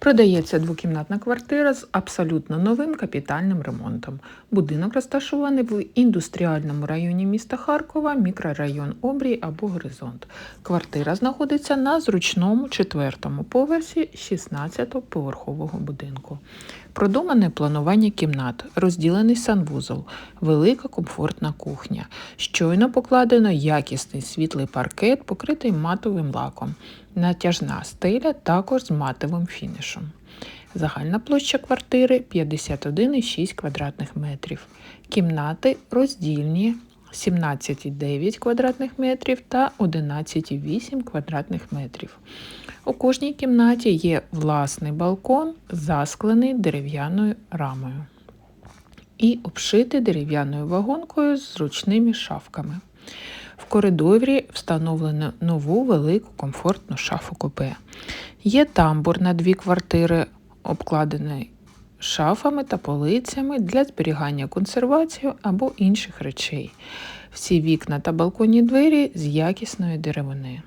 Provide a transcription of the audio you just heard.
Продається двокімнатна квартира з абсолютно новим капітальним ремонтом. Будинок розташований в індустріальному районі міста Харкова, мікрорайон Обрій або Горизонт. Квартира знаходиться на зручному четвертому поверсі 16-поверхового будинку. Продумане планування кімнат, розділений санвузол, велика комфортна кухня. Щойно покладено якісний світлий паркет, покритий матовим лаком. Натяжна стеля також з матовим фінішем. Загальна площа квартири 51,6 квадратних метрів. Кімнати роздільні 17,9 квадратних метрів та 11,8 квадратних метрів. У кожній кімнаті є власний балкон, засклений дерев'яною рамою і обшитий дерев'яною вагонкою з зручними шафками. В коридорі встановлено нову велику комфортну шафу купе. Є тамбур на дві квартири, обкладений шафами та полицями для зберігання консервації або інших речей. Всі вікна та балконні двері з якісної деревини.